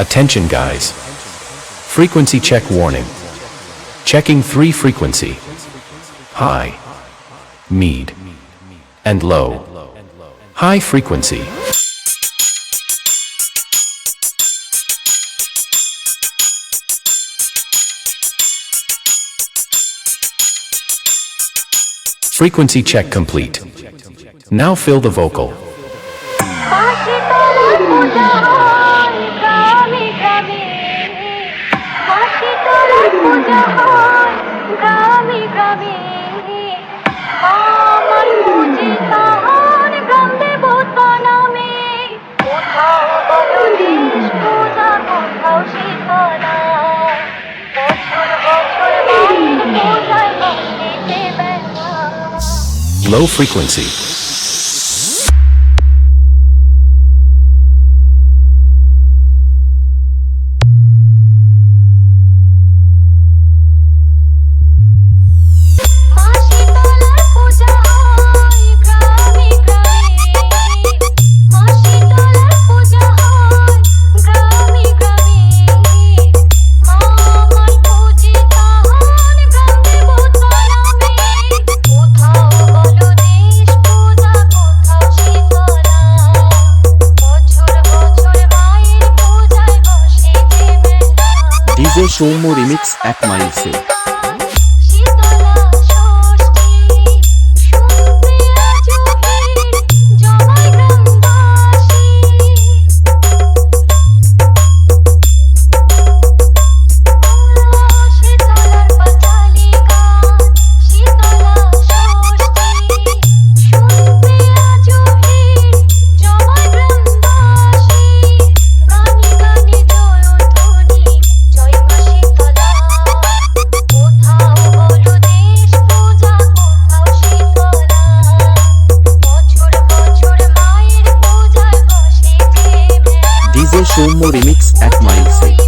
Attention guys. Frequency check warning. Checking 3 frequency. High, mid, and low. High frequency. Frequency check complete. Now fill the vocal. গ্রামে গ্রামে। আমার পুজি তাহার গ্রাম দেবতা নামে। কোথাও দেশ পূজা কোথাও শীতলা বছর বছর পূজায় বসেছে বেলা Low frequency. DJ Soumya remix এক মাইলসে সৌম্য রিমিক্স এক মাইলসে